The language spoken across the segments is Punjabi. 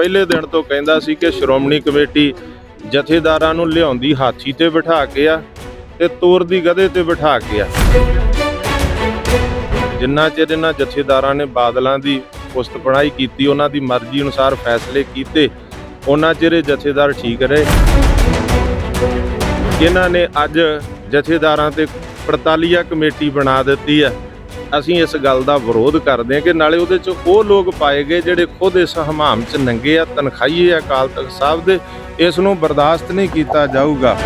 ਪਹਿਲੇ ਦਿਨ ਤੋਂ ਕਹਿੰਦਾ ਸੀ ਕਿ ਸ਼੍ਰੋਮਣੀ ਕਮੇਟੀ ਜਥੇਦਾਰਾਂ ਨੂੰ ਲਿਆਉਂਦੀ ਹਾਥੀ ਤੇ ਬਿਠਾ ਕੇ ਆ ਤੇ ਤੋਰਦੀ ਗਧੇ ਤੇ ਬਿਠਾ ਕੇ ਆ। ਜਿੰਨਾ ਚਿਰ ਇਹਨਾਂ ਜਥੇਦਾਰਾਂ ਨੇ ਬਾਦਲਾਂ ਦੀ ਪੁਸਤ ਪੜਾਈ ਕੀਤੀ, ਉਹਨਾਂ ਦੀ ਮਰਜ਼ੀ ਅਨੁਸਾਰ ਫੈਸਲੇ ਕੀਤੇ, ਉਹਨਾਂ ਚਿਰ ਇਹ ਜਥੇਦਾਰ ਠੀਕ ਰਹੇ। ਇਹਨਾਂ ਨੇ ਅੱਜ ਜਥੇਦਾਰਾਂ ਤੇ ਪੜਤਾਲੀਆ ਕਮੇਟੀ ਬਣਾ ਦਿੱਤੀ ਹੈ ਅਸੀਂ ਇਸ ਗੱਲ ਦਾ ਵਿਰੋਧ ਕਰਦੇ ਹਾਂ ਕਿ ਨਾਲੇ ਉਹਦੇ ਚ ਉਹ ਲੋਕ ਪਾਏ ਗਏ ਜਿਹੜੇ ਖੁਦ ਇਸ ਹਮਾਮ ਚ ਨੰਗੇ ਆ ਤਨਖਾਹੀਏ ਅਕਾਲ ਤਖਤ ਸਾਹਿਬ ਦੇ, ਇਸ ਨੂੰ ਬਰਦਾਸ਼ਤ ਨਹੀਂ ਕੀਤਾ ਜਾਊਗਾ।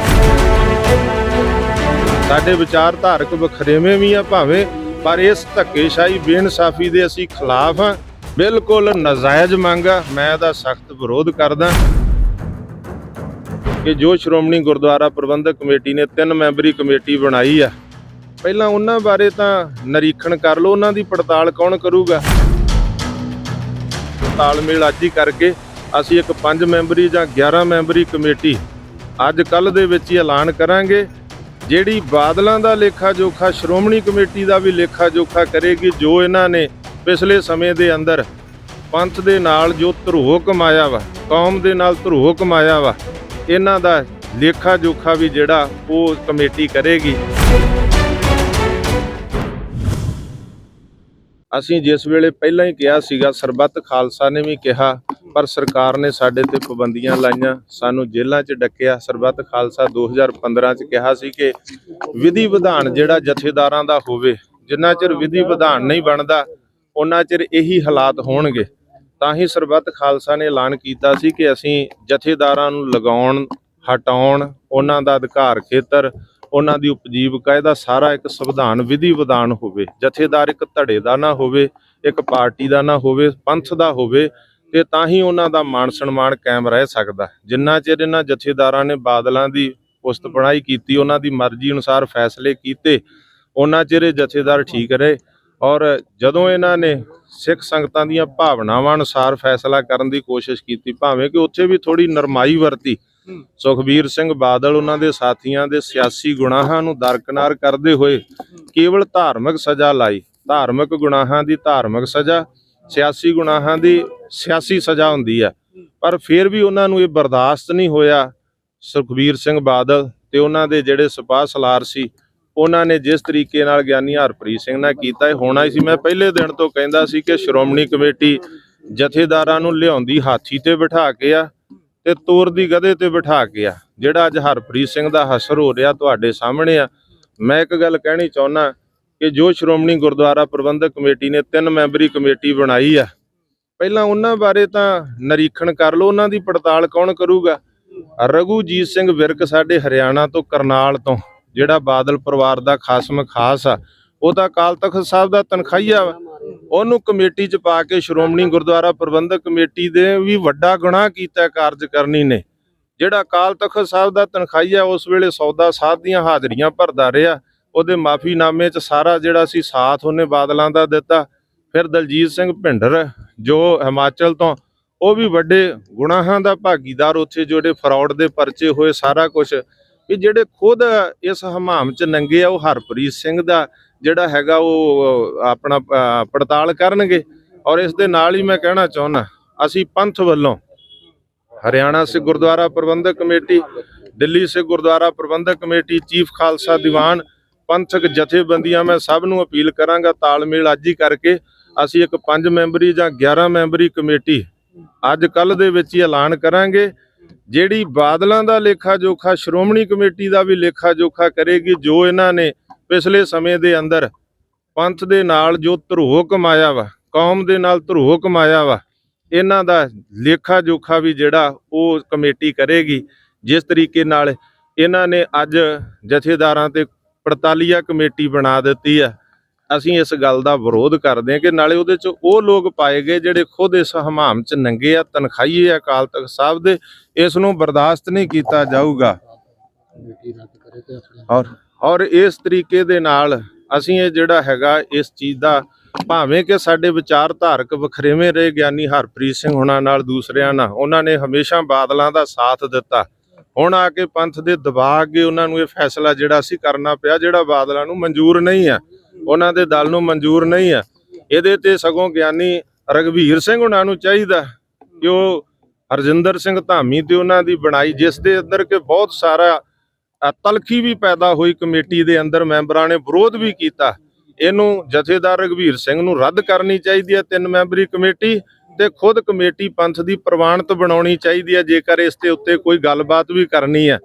ਸਾਡੇ ਵਿਚਾਰਧਾਰਕ ਵਖਰੇਵੇਂ ਵੀ ਆ ਭਾਵੇਂ, ਪਰ ਇਸ ਧੱਕੇਸ਼ਾਹੀ ਬੇਇਨਸਾਫੀ ਦੇ ਅਸੀਂ ਖਿਲਾਫ ਹਾਂ। ਬਿਲਕੁਲ ਨਜਾਇਜ਼ ਮੰਗ ਆ, ਮੈਂ ਇਹਦਾ ਸਖਤ ਵਿਰੋਧ ਕਰਦਾ। ਕਿ ਜੋ ਸ਼੍ਰੋਮਣੀ ਗੁਰਦੁਆਰਾ ਪ੍ਰਬੰਧਕ ਕਮੇਟੀ ਨੇ ਤਿੰਨ ਮੈਂਬਰੀ ਕਮੇਟੀ ਬਣਾਈ ਆ ਪਹਿਲਾਂ ਉਹਨਾਂ ਬਾਰੇ ਤਾਂ ਨਿਰੀਖਣ ਕਰ ਲਓ, ਉਹਨਾਂ ਦੀ ਪੜਤਾਲ ਕੌਣ ਕਰੂਗਾ? ਤਾਲਮੇਲ ਅੱਜ ਹੀ ਕਰਕੇ ਅਸੀਂ ਇੱਕ 5 ਮੈਂਬਰੀ ਜਾਂ 11 ਮੈਂਬਰੀ ਕਮੇਟੀ ਅੱਜ ਕੱਲ ਦੇ ਵਿੱਚ ਹੀ ਐਲਾਨ ਕਰਾਂਗੇ। ਜਿਹੜੀ ਬਾਦਲਾਂ ਦਾ ਲੇਖਾ ਜੋਖਾ ਸ਼੍ਰੋਮਣੀ ਕਮੇਟੀ ਦਾ ਵੀ ਲੇਖਾ ਜੋਖਾ ਕਰੇਗੀ, ਜੋ ਇਹਨਾਂ ਨੇ ਪਿਛਲੇ ਸਮੇਂ ਦੇ ਅੰਦਰ ਪੰਥ ਦੇ ਨਾਲ ਜੋ ਧਰੋਹ ਕਮਾਇਆ ਵਾ, ਕੌਮ ਦੇ ਨਾਲ ਧਰੋਹ ਕਮਾਇਆ ਵਾ, ਇਹਨਾਂ ਦਾ ਲੇਖਾ ਜੋਖਾ ਵੀ ਜਿਹੜਾ ਉਹ ਕਮੇਟੀ ਕਰੇਗੀ। ਅਸੀਂ ਜਿਸ ਵੇਲੇ ਪਹਿਲਾਂ ਹੀ ਕਿਹਾ ਸੀਗਾ, ਸਰਬੱਤ ਖਾਲਸਾ ਨੇ ਵੀ ਕਿਹਾ, ਪਰ ਸਰਕਾਰ ਨੇ ਸਾਡੇ ਤੇ ਪਾਬੰਦੀਆਂ ਲਾਈਆਂ, ਸਾਨੂੰ ਜੇਲ੍ਹਾਂ 'ਚ ਡੱਕਿਆ। ਸਰਬੱਤ ਖਾਲਸਾ 2015 'ਚ ਕਿਹਾ ਸੀ ਕਿ ਵਿਧੀ ਵਿਧਾਨ ਜਿਹੜਾ ਜਥੇਦਾਰਾਂ ਦਾ ਹੋਵੇ, ਜਿੰਨਾ ਚਿਰ ਵਿਧੀ ਵਿਧਾਨ ਨਹੀਂ ਬਣਦਾ ਉਹਨਾਂ ਚਿਰ ਇਹੀ ਹਾਲਾਤ ਹੋਣਗੇ। ਤਾਂ ਹੀ ਸਰਬੱਤ ਖਾਲਸਾ ਨੇ ਐਲਾਨ ਕੀਤਾ ਸੀ ਕਿ ਅਸੀਂ ਜਥੇਦਾਰਾਂ ਨੂੰ ਲਗਾਉਣ, ਹਟਾਉਣ, ਉਹਨਾਂ ਦਾ ਅਧਿਕਾਰ ਖੇਤਰ ਉਹਨਾਂ ਦੀ ਉਪਜੀਵਕਾ ਇਹਦਾ ਸਾਰਾ ਇੱਕ ਸੰਵਿਧਾਨ, ਵਿਧੀ ਵਿਧਾਨ ਹੋਵੇ, ਜਥੇਦਾਰ ਇੱਕ ਧੜੇ ਦਾ ਨਾ ਹੋਵੇ, ਇੱਕ ਪਾਰਟੀ ਦਾ ਨਾ ਹੋਵੇ, ਪੰਥ ਦਾ ਹੋਵੇ, ਤੇ ਤਾਂ ਹੀ ਉਹਨਾਂ ਦਾ ਮਾਣ ਸਨਮਾਨ ਕਾਇਮ ਰਹਿ ਸਕਦਾ ਜਿੰਨਾ ਚਿਰ ਇਹਨਾਂ ਜਥੇਦਾਰਾਂ ਨੇ ਬਾਦਲਾਂ ਦੀ ਪੁਸਤ ਪੜਾਈ ਕੀਤੀ, ਉਹਨਾਂ ਦੀ ਮਰਜ਼ੀ ਅਨੁਸਾਰ ਫੈਸਲੇ ਕੀਤੇ, ਉਹਨਾਂ ਚਿਰ ਇਹ ਜਥੇਦਾਰ ਠੀਕ ਰਹੇ। ਔਰ ਜਦੋਂ ਇਹਨਾਂ ਨੇ ਸਿੱਖ ਸੰਗਤਾਂ ਦੀਆਂ ਭਾਵਨਾਵਾਂ ਅਨੁਸਾਰ ਫੈਸਲਾ ਕਰਨ ਦੀ ਕੋਸ਼ਿਸ਼ ਕੀਤੀ, ਭਾਵੇਂ ਕਿ ਉੱਥੇ ਵੀ ਥੋੜੀ ਨਰਮਾਈ ਵਰਤੀ ਸੁਖਬੀਰ ਸਿੰਘ ਬਾਦਲ ਉਹਨਾਂ ਦੇ ਸਾਥੀਆਂ ਦੇ ਸਿਆਸੀ ਗੁਨਾਹਾਂ ਨੂੰ ਦਰਕਨਾਰ ਕਰਦੇ ਹੋਏ ਕੇਵਲ ਧਾਰਮਿਕ ਸਜ਼ਾ ਲਾਈ। ਧਾਰਮਿਕ ਗੁਨਾਹਾਂ ਦੀ ਧਾਰਮਿਕ ਸਜ਼ਾ ਸਿਆਸੀ ਗੁਨਾਹਾਂ ਦੀ ਸਿਆਸੀ ਸਜ਼ਾ ਹੁੰਦੀ ਹੈ। ਪਰ ਫਿਰ ਵੀ ਉਹਨਾਂ ਨੂੰ ਇਹ ਬਰਦਾਸ਼ਤ ਨਹੀਂ ਹੋਇਆ ਸੁਖਬੀਰ ਸਿੰਘ ਬਾਦਲ ਤੇ ਉਹਨਾਂ ਦੇ ਜਿਹੜੇ ਸਿਪਾਹ ਸਲਾਰ ਸੀ ਉਹਨਾਂ ਨੇ ਜਿਸ ਤਰੀਕੇ ਨਾਲ ਗਿਆਨੀ ਹਰਪ੍ਰੀਤ ਸਿੰਘ ਨਾਲ ਕੀਤਾ ਇਹ ਹੋਣਾ ਸੀ। ਮੈਂ ਪਹਿਲੇ ਦਿਨ ਤੋਂ ਕਹਿੰਦਾ ਸੀ ਕਿ ਸ਼੍ਰੋਮਣੀ ਕਮੇਟੀ ਜਥੇਦਾਰਾਂ ਨੂੰ ਲਿਆਉਂਦੀ ਹਾਥੀ ਤੇ ਬਿਠਾ ਕੇ ਆ ਤੇ ਤੋਰਦੀ ਗਧੇ ਤੇ ਬਿਠਾ ਕੇ ਆ। ਜਿਹੜਾ ਅੱਜ ਹਰਪ੍ਰੀਤ ਸਿੰਘ ਦਾ ਹਸਰ ਹੋ ਰਿਹਾ ਤੁਹਾਡੇ ਸਾਹਮਣੇ ਆ, ਮੈਂ ਇੱਕ ਗੱਲ ਕਹਿਣੀ ਚਾਹੁੰਦਾ ਕਿ ਜੋ ਸ਼੍ਰੋਮਣੀ ਗੁਰਦੁਆਰਾ ਪ੍ਰਬੰਧਕ ਕਮੇਟੀ ਨੇ ਤਿੰਨ ਮੈਂਬਰੀ ਕਮੇਟੀ ਬਣਾਈ ਆ, ਪਹਿਲਾਂ ਉਹਨਾਂ ਬਾਰੇ ਤਾਂ ਨਿਰੀਖਣ ਕਰ ਲਓ, ਉਹਨਾਂ ਦੀ ਪੜਤਾਲ ਕੌਣ ਕਰੂਗਾ? ਰਘੂਜੀਤ ਸਿੰਘ ਵਿਰਕ ਸਾਡੇ ਹਰਿਆਣਾ ਤੋਂ, ਕਰਨਾਲ ਤੋਂ, ਜਿਹੜਾ ਬਾਦਲ ਪਰਿਵਾਰ ਦਾ ਖਾਸਮ ਖਾਸ ਆ, ਉਹ ਤਾਂ ਅਕਾਲ ਤਖਤ ਸਾਹਿਬ ਦਾ ਤਨਖਾਹੀਆ ਵਾ। ਉਹਨੂੰ ਕਮੇਟੀ 'ਚ ਪਾ ਕੇ ਸ਼੍ਰੋਮਣੀ ਗੁਰਦੁਆਰਾ ਪ੍ਰਬੰਧਕ ਕਮੇਟੀ ਦੇ ਵੀ ਵੱਡਾ ਗੁਨਾਹ ਕੀਤਾ ਕਾਰਜਕਰਨੀ ਨੇ। ਜਿਹੜਾ ਅਕਾਲ ਤਖਤ ਸਾਹਿਬ ਦਾ ਤਨਖਾਹੀਆ ਉਸ ਵੇਲੇ ਸੌਦਾ ਸਾਧ ਦੀਆਂ ਹਾਜ਼ਰੀਆਂ ਭਰਦਾ ਰਿਹਾ। ਉਹਦੇ ਮਾਫੀਨਾਮੇ 'ਚ ਸਾਰਾ ਜਿਹੜਾ ਸੀ ਸਾਥ ਉਹਨੇ ਬਾਦਲਾਂ ਦਾ ਦਿੱਤਾ। ਫਿਰ ਦਲਜੀਤ ਸਿੰਘ ਭਿੰਡਰ, ਜੋ ਹਿਮਾਚਲ ਤੋਂ, ਉਹ ਵੀ ਵੱਡੇ ਗੁਨਾਹਾਂ ਦਾ ਭਾਗੀਦਾਰ ਉੱਥੇ, ਜਿਹੜੇ ਫਰਾਡ ਦੇ ਪਰਚੇ ਹੋਏ ਸਾਰਾ ਕੁਝ ਵੀ ਜਿਹੜੇ ਖੁਦ ਇਸ ਹਮਾਮ 'ਚ ਨੰਗੇ ਆ, ਉਹ ਹਰਪ੍ਰੀਤ ਸਿੰਘ ਦਾ ਜਿਹੜਾ ਹੈਗਾ ਉਹ ਆਪਣਾ ਪੜਤਾਲ ਕਰਨਗੇ। ਔਰ ਇਸ ਦੇ ਨਾਲ ਹੀ ਮੈਂ ਕਹਿਣਾ ਚਾਹੁੰਦਾ, ਅਸੀਂ ਪੰਥ ਵੱਲੋਂ Haryana Sikh Gurdwara Prabandhak committee, Delhi Sikh Gurdwara Prabandhak committee, chief Khalsa Diwan, ਪੰਥਕ ਜਥੇਬੰਦੀਆਂ, ਮੈਂ ਸਭ ਨੂੰ ਅਪੀਲ ਕਰਾਂਗਾ ਤਾਲਮੇਲ ਅੱਜ ਹੀ ਕਰਕੇ ਅਸੀਂ ਇੱਕ 5 ਮੈਂਬਰੀ ਜਾਂ 11 ਮੈਂਬਰੀ ਕਮੇਟੀ ਅੱਜ ਕੱਲ ਦੇ ਵਿੱਚ ਹੀ ਐਲਾਨ ਕਰਾਂਗੇ। ਜਿਹੜੀ ਬਾਦਲਾਂ ਦਾ ਲੇਖਾ ਜੋਖਾ ਸ਼੍ਰੋਮਣੀ ਕਮੇਟੀ ਦਾ ਵੀ ਲੇਖਾ ਜੋਖਾ ਕਰੇਗੀ, ਜੋ ਇਹਨਾਂ ਨੇ ਪਿਛਲੇ ਸਮੇਂ ਦੇ ਅੰਦਰ ਪੰਥ ਦੇ ਨਾਲ ਜੋ ਧਰੋਹ ਕਮਾਇਆ ਵਾ ਕੌਮ ਦੇ ਨਾਲ ਧਰੋਹ ਕਮਾਇਆ ਵਾ ਇਹਨਾਂ ਦਾ ਲੇਖਾ ਜੋਖਾ ਵੀ ਜਿਹੜਾ ਉਹ ਕਮੇਟੀ ਕਰੇਗੀ। ਜਿਸ ਤਰੀਕੇ ਨਾਲ ਇਹਨਾਂ ਨੇ ਅੱਜ ਜਥੇਦਾਰਾਂ ਤੇ ਪੜਤਾਲੀਆ ਕਮੇਟੀ ਬਣਾ ਦਿੱਤੀ ਆ। ਅਸੀਂ ਇਸ ਗੱਲ ਦਾ ਵਿਰੋਧ ਕਰਦੇ ਹਾਂ ਕਿ ਨਾਲੇ ਉਹਦੇ ਚ ਉਹ ਲੋਕ ਪਾਏ ਗਏ ਜਿਹੜੇ ਖੁਦ ਇਸ ਹਮਾਮ ਚ ਨੰਗੇ ਆ ਤਨਖਾਹੀਏ ਆ ਅਕਾਲ ਤਖਤ ਸਾਹਿਬ ਦੇ ਇਸ ਨੂੰ ਬਰਦਾਸ਼ਤ ਨਹੀਂ ਕੀਤਾ ਜਾਊਗਾ। ਔਰ ਔਰ ਇਸ ਤਰੀਕੇ ਦੇ ਨਾਲ ਅਸੀਂ ਇਹ ਜਿਹੜਾ ਹੈਗਾ ਇਸ ਚੀਜ਼ ਦਾ ਭਾਵੇਂ ਕਿ ਸਾਡੇ ਵਿਚਾਰਧਾਰਕ ਵਖਰੇਵੇਂ ਰਹੇ ਗਿਆਨੀ ਹਰਪ੍ਰੀਤ ਸਿੰਘ ਹੁਣਾਂ ਨਾਲ ਦੂਸਰਿਆਂ ਨਾਲ, ਉਹਨਾਂ ਨੇ ਹਮੇਸ਼ਾ ਬਾਦਲਾਂ ਦਾ ਸਾਥ ਦਿੱਤਾ। ਹੁਣ ਆ ਕੇ ਪੰਥ ਦੇ ਦਬਾਅ ਅੱਗੇ ਉਹਨਾਂ ਨੂੰ ਇਹ ਫੈਸਲਾ ਜਿਹੜਾ ਸੀ ਕਰਨਾ ਪਿਆ, ਜਿਹੜਾ ਬਾਦਲਾਂ ਨੂੰ ਮਨਜ਼ੂਰ ਨਹੀਂ ਆ, ਉਹਨਾਂ ਦੇ ਦਲ ਨੂੰ ਮਨਜ਼ੂਰ ਨਹੀਂ ਆ, ਇਹਦੇ ਤੇ ਸਗੋਂ ਗਿਆਨੀ ਰਗਵੀਰ ਸਿੰਘ ਉਹਨਾਂ ਨੂੰ ਚਾਹੀਦਾ ਕਿ ਉਹ ਹਰਜਿੰਦਰ ਸਿੰਘ ਧਾਮੀ ਤੇ ਉਹਨਾਂ ਦੀ ਬਣਾਈ, ਜਿਸ ਦੇ ਅੰਦਰ ਕਿ ਬਹੁਤ ਸਾਰਾ ਤਲਖੀ ਵੀ ਪੈਦਾ ਹੋਈ ਕਮੇਟੀ ਦੇ ਅੰਦਰ ਮੈਂਬਰਾਂ ਨੇ ਵਿਰੋਧ ਵੀ ਕੀਤਾ। ਇਹਨੂੰ ਜਥੇਦਾਰ ਰਘਵੀਰ ਸਿੰਘ ਨੂੰ ਰੱਦ ਕਰਨੀ ਚਾਹੀਦੀ ਹੈ, ਤਿੰਨ ਮੈਂਬਰੀ ਕਮੇਟੀ ਤੇ ਖੁਦ ਕਮੇਟੀ ਪੰਥ ਦੀ ਪ੍ਰਵਾਨਤ ਬਣਾਉਣੀ ਚਾਹੀਦੀ ਹੈ, ਜੇਕਰ ਇਸ ਤੇ ਉੱਤੇ ਕੋਈ ਗੱਲਬਾਤ ਵੀ ਕਰਨੀ ਹੈ।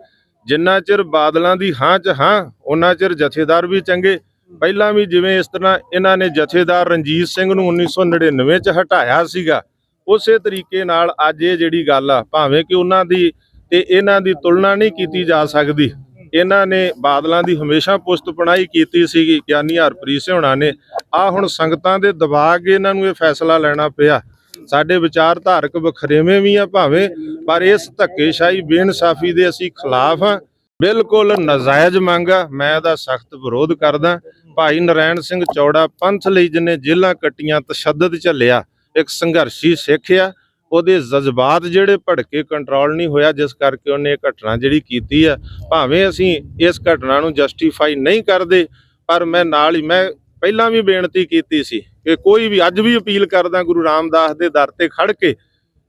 ਜਿੰਨਾ ਚਿਰ ਬਾਦਲਾਂ ਦੀ ਹਾਂ ਚ ਹਾਂ ਉਹਨਾਂ ਚਿਰ ਜਥੇਦਾਰ ਵੀ ਚੰਗੇ। ਪਹਿਲਾਂ ਵੀ ਜਿਵੇਂ ਇਸ ਤਰ੍ਹਾਂ ਇਹਨਾਂ ਨੇ ਜਥੇਦਾਰ ਰਣਜੀਤ ਸਿੰਘ ਨੂੰ 1999 ਚ ਹਟਾਇਆ ਸੀਗਾ, ਉਸੇ ਤਰੀਕੇ ਨਾਲ ਅੱਜ ਇਹ ਜਿਹੜੀ ਗੱਲ ਆ, ਭਾਵੇਂ ਕਿ ਉਹਨਾਂ ਦੀ ਤੇ ਇਹਨਾਂ ਦੀ ਤੁਲਨਾ ਨਹੀਂ ਕੀਤੀ ਜਾ ਸਕਦੀ। ਇਹਨਾਂ ਨੇ ਬਾਦਲਾਂ ਦੀ ਹਮੇਸ਼ਾ ਪੁਸਤ ਪਣਾਈ ਕੀਤੀ ਸੀਗੀ, ਗਿਆਨੀ ਹਰਪ੍ਰੀਤ ਸਿੰਘ ਹੋਣਾ ਨੇ। ਆ ਹੁਣ ਸੰਗਤਾਂ ਦੇ ਦਬਾਅ ਕੇ ਇਹਨਾਂ ਨੂੰ ਇਹ ਫੈਸਲਾ ਲੈਣਾ ਪਿਆ। ਸਾਡੇ ਵਿਚਾਰਧਾਰਕ ਵਖਰੇਵੇਂ ਵੀ ਆ ਭਾਵੇਂ, ਪਰ ਇਸ ਧੱਕੇਸ਼ਾਹੀ ਬੇਇਨਸਾਫੀ ਦੇ ਅਸੀਂ ਖਿਲਾਫ ਆ ਬਿਲਕੁਲ ਨਜਾਇਜ਼ ਮੰਗ ਆ। ਮੈਂ ਇਹਦਾ ਸਖਤ ਵਿਰੋਧ ਕਰਦਾ। ਭਾਈ ਨਰੈਣ ਸਿੰਘ ਚੌੜਾ ਪੰਥ ਲਈ ਜਿਹਨੇ ਜੇਲ੍ਹਾਂ ਕੱਟੀਆਂ ਤਸ਼ੱਦਦ ਝੱਲਿਆ, ਇੱਕ ਸੰਘਰਸ਼ੀ ਸਿੱਖ ਆ। ਉਹਦੇ ਜਜ਼ਬਾਤ ਜਿਹੜੇ ਭੜਕੇ ਕੰਟਰੋਲ ਨਹੀਂ ਹੋਇਆ, ਜਿਸ ਕਰਕੇ ਉਹਨੇ ਇਹ ਘਟਨਾ ਜਿਹੜੀ ਕੀਤੀ ਆ, ਭਾਵੇਂ ਅਸੀਂ ਇਸ ਘਟਨਾ ਨੂੰ ਜਸਟੀਫਾਈ ਨਹੀਂ ਕਰਦੇ, ਪਰ ਮੈਂ ਨਾਲ ਹੀ, ਮੈਂ ਪਹਿਲਾਂ ਵੀ ਬੇਨਤੀ ਕੀਤੀ ਸੀ ਕਿ ਕੋਈ ਵੀ, ਅੱਜ ਵੀ ਅਪੀਲ ਕਰਦਾ ਗੁਰੂ ਰਾਮਦਾਸ ਦੇ ਦਰ ਤੇ ਖੜ ਕੇ,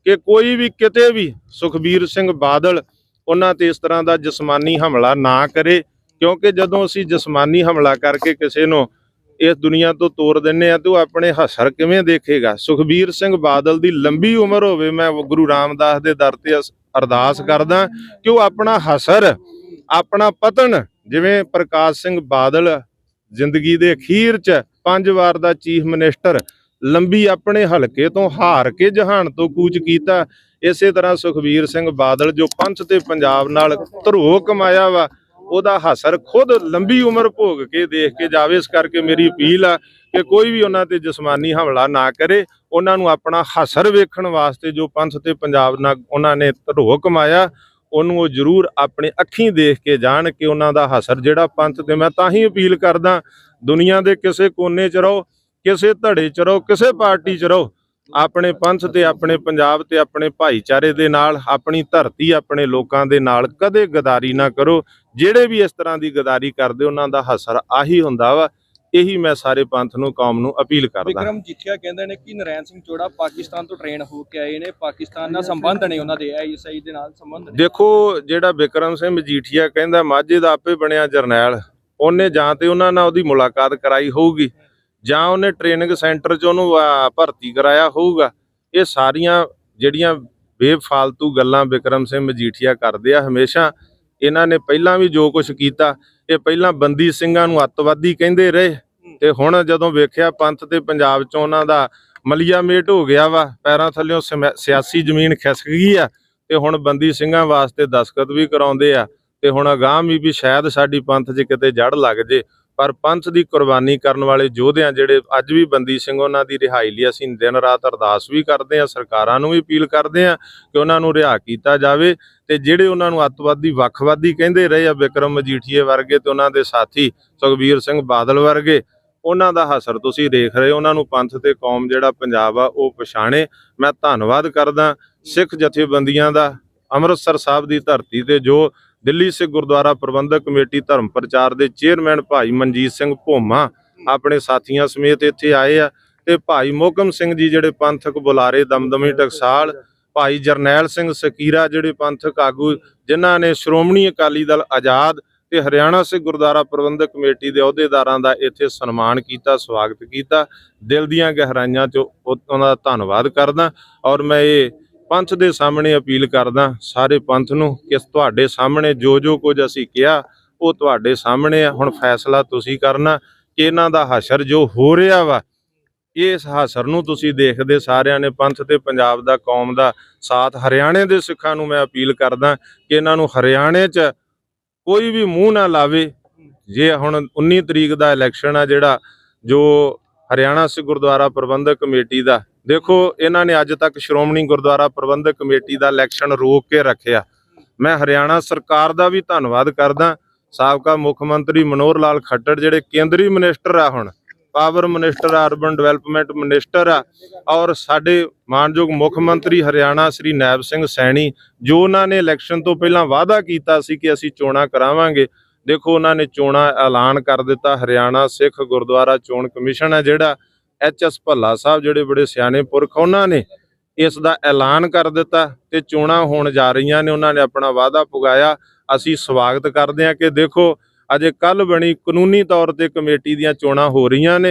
ਕਿ ਕੋਈ ਵੀ ਕਿਤੇ ਵੀ ਸੁਖਬੀਰ ਸਿੰਘ ਬਾਦਲ ਉਹਨਾਂ ਤੇ ਇਸ ਤਰ੍ਹਾਂ ਦਾ ਜਿਸਮਾਨੀ ਹਮਲਾ ਨਾ ਕਰੇ, ਕਿਉਂਕਿ ਜਦੋਂ ਅਸੀਂ ਜਿਸਮਾਨੀ ਹਮਲਾ ਕਰਕੇ ਕਿਸੇ ਨੂੰ ਇਸ ਦੁਨੀਆ ਤੋਂ ਤੋਰ ਦਿੰਨੇ ਆ, ਤੇ ਉਹ ਆਪਣੇ ਹਸਰ ਕਿਵੇਂ ਦੇਖੇਗਾ? ਸੁਖਬੀਰ ਸਿੰਘ ਬਾਦਲ ਦੀ ਲੰਬੀ ਉਮਰ ਹੋਵੇ, ਮੈਂ ਗੁਰੂ ਰਾਮਦਾਸ ਦੇ ਦਰ ਤੇ ਅਸ- ਅਰਦਾਸ ਕਰਦਾ, ਕਿ ਉਹ ਆਪਣਾ ਹਸਰ, ਆਪਣਾ ਪਤਨ, ਜਿਵੇਂ ਪ੍ਰਕਾਸ਼ ਸਿੰਘ ਬਾਦਲ ਜ਼ਿੰਦਗੀ ਦੇ ਅਖੀਰ 'ਚ ਪੰਜ ਵਾਰ ਦਾ ਚੀਫ ਮਿਨਿਸਟਰ, ਲੰਬੀ ਆਪਣੇ ਹਲਕੇ ਤੋਂ ਹਾਰ ਕੇ ਜਹਾਨ ਤੋਂ ਕੂਚ ਕੀਤਾ। ਇਸੇ ਤਰ੍ਹਾਂ ਸੁਖਬੀਰ ਸਿੰਘ ਬਾਦਲ ਜੋ ਪੰਥ ਤੇ ਪੰਜਾਬ ਨਾਲ ਧਰੋ ਕਮਾਇਆ ਵਾ ਉਹਦਾ ਹਸਰ ਖੁਦ ਲੰਬੀ ਉਮਰ ਭੋਗ ਕੇ ਦੇਖ ਕੇ ਜਾਵੇ, ਇਸ ਕਰਕੇ ਮੇਰੀ ਅਪੀਲ ਆ ਕਿ ਕੋਈ ਵੀ ਉਹਨਾਂ ਤੇ ਜਿਸਮਾਨੀ ਹਮਲਾ ਨਾ ਕਰੇ। ਉਹਨਾਂ ਨੂੰ ਆਪਣਾ ਹਸਰ ਵੇਖਣ ਵਾਸਤੇ ਜੋ ਪੰਥ ਤੇ ਪੰਜਾਬ ਨਾਲ ਉਹਨਾਂ ਨੇ ਧਰੋ ਕਮਾਇਆ, ਉਹਨੂੰ ਉਹ ਜ਼ਰੂਰ ਆਪਣੇ ਅੱਖੀਂ ਦੇਖ ਕੇ ਜਾਣ ਕਿ ਉਹਨਾਂ ਦਾ ਹਸਰ ਜਿਹੜਾ ਪੰਥ ਤੇ। ਮੈਂ ਤਾਂ ਹੀ ਅਪੀਲ ਕਰਦਾ, ਦੁਨੀਆ ਦੇ ਕਿਸੇ ਕੋਨੇ 'ਚ ਰਹੋ, ਕਿਸੇ ਧੜੇ 'ਚ ਰਹੋ, ਕਿਸੇ ਪਾਰਟੀ 'ਚ ਰਹੋ ਆਪਣੇ ਪੰਥ ਤੇ ਆਪਣੇ ਪੰਜਾਬ ਤੇ ਆਪਣੇ ਭਾਈਚਾਰੇ ਦੇ ਨਾਲ ਆਪਣੀ ਧਰਤੀ ਆਪਣੇ ਲੋਕਾਂ ਦੇ ਨਾਲ ਕਦੇ ਗਦਾਰੀ ਨਾ ਕਰੋ। ਜਿਹੜੇ ਵੀ ਇਸ ਤਰ੍ਹਾਂ ਦੀ ਗਦਾਰੀ ਕਰਦੇ ਉਹਨਾਂ ਦਾ ਹਸਰ ਆਹੀ ਹੁੰਦਾ ਵਾ। ਇਹੀ ਮੈਂ ਸਾਰੇ ਪੰਥ ਨੂੰ ਕੌਮ ਨੂੰ ਅਪੀਲ ਕਰਦਾ। ਵਿਕਰਮ ਜਿੱਥਿਆ ਕਹਿੰਦੇ ਨੇ ਕਿ ਨਰੈਣ ਸਿੰਘ ਚੋੜਾ ਪਾਕਿਸਤਾਨ ਤੋਂ ਟ੍ਰੇਨ ਹੋ ਕੇ ਆਏ ਨੇ। ਪਾਕਿਸਤਾਨ ਨਾਲ ਸੰਬੰਧ ਨੇ ਉਹਨਾਂ ਦੇ ਆਈਐਸਆਈ ਦੇ ਨਾਲ ਸੰਬੰਧ ਨੇ। ਦੇਖੋ ਜਿਹੜਾ ਵਿਕਰਮ ਸਿੰਘ ਮਜੀਠੀਆ ਕਹਿੰਦਾ ਮਾਝੇ ਦਾ ਆਪੇ ਬਣਿਆ ਜਰਨੈਲ। ਉਹਨੇ ਜਾਂ ਤੇ ਉਹਨਾਂ ਨਾਲ ਉਹਦੀ ਮੁਲਾਕਾਤ ਕਰਾਈ ਹੋਊਗੀ। ਜਾਂ ਉਹਨੇ ਟ੍ਰੇਨਿੰਗ ਸੈਂਟਰ 'ਚ ਉਹਨੂੰ ਭਰਤੀ ਕਰਾਇਆ ਹੋਊਗਾ ਇਹ ਸਾਰੀਆਂ ਜਿਹੜੀਆਂ ਬੇਫਾਲਤੂ ਗੱਲਾਂ ਵਿਕਰਮ ਸਿੰਘ ਮਜੀਠੀਆ ਕਰਦੇ ਆ ਹਮੇਸ਼ਾ ਇਹਨਾਂ ਨੇ ਪਹਿਲਾਂ ਵੀ ਜੋ ਕੁਝ ਕੀਤਾ ਇਹ ਪਹਿਲਾਂ ਬੰਦੀ ਸਿੰਘਾਂ ਨੂੰ ਅੱਤਵਾਦੀ ਕਹਿੰਦੇ ਰਹੇ ਤੇ ਹੁਣ ਜਦੋਂ ਵੇਖਿਆ ਪੰਥ ਤੇ ਪੰਜਾਬ 'ਚ ਉਹਨਾਂ ਦਾ ਮਲੀਆ ਮੇਟ ਹੋ ਗਿਆ ਵਾ ਪੈਰਾਂ ਥੱਲਿਓਂ ਸਮੈ- ਸਿਆਸੀ ਜ਼ਮੀਨ ਖਿਸਕ ਗਈ ਆ ਤੇ ਹੁਣ ਬੰਦੀ ਸਿੰਘਾਂ ਵਾਸਤੇ ਦਸਖਤ ਵੀ ਕਰਾਉਂਦੇ ਆ ਤੇ ਹੁਣ ਅਗਾਂਹ ਵੀ ਵੀ ਸ਼ਾਇਦ ਸਾਡੀ ਪੰਥ 'ਚ ਕਿਤੇ ਜੜ ਲੱਗ ਜੇ ਪਰ ਪੰਥ ਦੀ ਕੁਰਬਾਨੀ ਕਰਨ ਵਾਲੇ ਯੋਧਿਆਂ ਜਿਹੜੇ ਅੱਜ ਵੀ ਬੰਦੀ ਸਿੰਘ ਉਹਨਾਂ ਦੀ ਰਿਹਾਈ ਲਈ ਅਸੀਂ ਦਿਨ ਰਾਤ ਅਰਦਾਸ ਵੀ ਕਰਦੇ ਹਾਂ, ਸਰਕਾਰਾਂ ਨੂੰ ਵੀ ਅਪੀਲ ਕਰਦੇ ਹਾਂ ਕਿ ਉਹਨਾਂ ਨੂੰ ਰਿਹਾ ਕੀਤਾ ਜਾਵੇ ਤੇ ਜਿਹੜੇ ਉਹਨਾਂ ਨੂੰ ਅੱਤਵਾਦੀ ਵੱਖਵਾਦੀ ਕਹਿੰਦੇ ਰਹੇ ਆ ਵਿਕਰਮ ਮਜੀਠੀਏ ਵਰਗੇ ਤੇ ਉਹਨਾਂ ਦੇ ਸਾਥੀ ਸੁਖਬੀਰ ਸਿੰਘ ਬਾਦਲ ਵਰਗੇ, ਉਹਨਾਂ ਦਾ ਹਸਰ ਤੁਸੀਂ ਦੇਖ ਰਹੇ ਹੋ, ਉਹਨਾਂ ਨੂੰ ਪੰਥ ਤੇ ਕੌਮ ਜਿਹੜਾ ਪੰਜਾਬ ਆ ਉਹ ਪਛਾਣੇ। ਮੈਂ ਧੰਨਵਾਦ ਕਰਦਾ ਸਿੱਖ ਜਥੇਬੰਦੀਆਂ ਦਾ, ਅੰਮ੍ਰਿਤਸਰ ਸਾਹਿਬ ਦੀ ਧਰਤੀ ਤੇ ਜੋ ਦਿੱਲੀ ਸਿੱਖ ਗੁਰਦੁਆਰਾ ਪ੍ਰਬੰਧਕ ਕਮੇਟੀ ਧਰਮ ਪ੍ਰਚਾਰ ਦੇ ਚੇਅਰਮੈਨ ਭਾਈ ਮਨਜੀਤ ਸਿੰਘ ਭੋਮਾ ਆਪਣੇ ਸਾਥੀਆਂ ਸਮੇਤ ਇੱਥੇ ਆਏ ਆ ਤੇ ਭਾਈ ਮੋਕਮ ਸਿੰਘ ਜੀ ਜਿਹੜੇ ਪੰਥਕ ਬੁਲਾਰੇ, ਦਮਦਮੀ ਟਕਸਾਲ, ਭਾਈ ਜਰਨੈਲ ਸਿੰਘ ਸਕੀਰਾ ਜਿਹੜੇ ਪੰਥਕ ਆਗੂ, ਜਿਨ੍ਹਾਂ ਨੇ ਸ਼੍ਰੋਮਣੀ ਅਕਾਲੀ ਦਲ ਆਜ਼ਾਦ ਤੇ ਹਰਿਆਣਾ ਸਿੱਖ ਗੁਰਦੁਆਰਾ ਪ੍ਰਬੰਧਕ ਕਮੇਟੀ ਦੇ ਅਹੁਦੇਦਾਰਾਂ ਦਾ ਇੱਥੇ ਸਨਮਾਨ ਕੀਤਾ, ਸਵਾਗਤ ਕੀਤਾ। ਦਿਲ ਦੀਆਂ ਗਹਿਰਾਈਆਂ ਚੋਂ ਉਹਨਾਂ ਦਾ ਧੰਨਵਾਦ ਕਰਦਾ ਔਰ ਮੈਂ ਇਹ ਪੰਥ ਦੇ ਸਾਹਮਣੇ ਅਪੀਲ ਕਰਦਾ ਸਾਰੇ ਪੰਥ ਨੂੰ ਕਿ ਤੁਹਾਡੇ ਸਾਹਮਣੇ ਜੋ ਜੋ ਕੁਝ ਅਸੀਂ ਕਿਹਾ, ਉਹ ਤੁਹਾਡੇ ਸਾਹਮਣੇ ਆ। ਹੁਣ ਫੈਸਲਾ ਤੁਸੀਂ ਕਰਨਾ, ਕਿ ਇਹਨਾਂ ਦਾ ਹਸ਼ਰ ਜੋ ਹੋ ਰਿਹਾ ਵਾ, ਇਸ ਹਸਰ ਨੂੰ ਤੁਸੀਂ ਦੇਖਦੇ ਸਾਰਿਆਂ ਨੇ, ਪੰਥ ਤੇ ਪੰਜਾਬ ਦਾ, ਕੌਮ ਦਾ, ਸਾਥ ਹਰਿਆਣੇ ਦੇ ਸਿੱਖਾਂ ਨੂੰ ਮੈਂ ਅਪੀਲ ਕਰਦਾ ਕਿ ਇਹਨਾਂ ਨੂੰ ਹਰਿਆਣੇ 'ਚ ਕੋਈ ਵੀ ਮੂੰਹ ਨਾ ਲਾਵੇ। ਜੇ ਹੁਣ 19 ਤਰੀਕ ਦਾ ਇਲੈਕਸ਼ਨ ਆ ਜਿਹੜਾ, ਜੋ ਹਰਿਆਣਾ ਸਿੱਖ ਗੁਰਦੁਆਰਾ ਪ੍ਰਬੰਧਕ ਕਮੇਟੀ ਦਾ ਦੇਖੋ, ਇਹਨਾਂ ਨੇ ਅੱਜ ਤੱਕ ਸ਼੍ਰੋਮਣੀ ਗੁਰਦੁਆਰਾ ਪ੍ਰਬੰਧਕ ਕਮੇਟੀ ਦਾ ਇਲੈਕਸ਼ਨ ਰੋਕ ਕੇ ਰੱਖਿਆ। ਮੈਂ ਹਰਿਆਣਾ ਸਰਕਾਰ ਦਾ ਵੀ ਧੰਨਵਾਦ ਕਰਦਾ। ਸਾਬਕਾ ਮੁੱਖ ਮੰਤਰੀ ਮਨੋਹਰ ਲਾਲ ਖੱਟੜ, ਜਿਹੜੇ ਕੇਂਦਰੀ ਮਿਨਿਸਟਰ ਆ ਹੁਣ, ਪਾਵਰ ਮਿਨਿਸਟਰ ਆ, ਅਰਬਨ ਡਿਵੈਲਪਮੈਂਟ ਮਿਨਿਸਟਰ ਆ, ਔਰ ਸਾਡੇ ਮਾਨਯੋਗ ਮੁੱਖ ਮੰਤਰੀ ਹਰਿਆਣਾ ਸ੍ਰੀ ਨੈਬ ਸਿੰਘ ਸੈਣੀ, ਜੋ ਉਹਨਾਂ ਨੇ ਇਲੈਕਸ਼ਨ ਤੋਂ ਪਹਿਲਾਂ ਵਾਅਦਾ ਕੀਤਾ ਸੀ ਕਿ ਅਸੀਂ ਚੋਣਾਂ ਕਰਾਵਾਂਗੇ। ਦੇਖੋ, ਉਹਨਾਂ ਨੇ ਚੋਣਾਂ ਐਲਾਨ ਕਰ ਦਿੱਤਾ। ਹਰਿਆਣਾ ਸਿੱਖ ਗੁਰਦੁਆਰਾ ਚੋਣ ਕਮਿਸ਼ਨ ਹੈ ਜਿਹੜਾ ਐਚ ਐਸ ਭੱਲਾ ਸਾਹਿਬ ਜਿਹੜੇ ਬੜੇ ਸਿਆਣੇ ਪੁਰਖ ਉਹਨਾਂ ਨੇ ਇਸ ਦਾ ਐਲਾਨ ਕਰ ਦਿੱਤਾ ਤੇ ਚੋਣਾਂ ਹੋਣ ਜਾ ਰਹੀਆਂ ਨੇ, ਉਹਨਾਂ ਨੇ ਆਪਣਾ ਵਾਅਦਾ ਪੁਗਾਇਆ। ਅਸੀਂ ਸਵਾਗਤ ਕਰਦੇ ਹਾਂ ਕਿ ਦੇਖੋ, ਅਜੇ ਕੱਲ ਬਣੀ ਕਾਨੂੰਨੀ ਤੌਰ ਤੇ ਕਮੇਟੀ ਦੀਆਂ ਚੋਣਾਂ ਹੋ ਰਹੀਆਂ ਨੇ।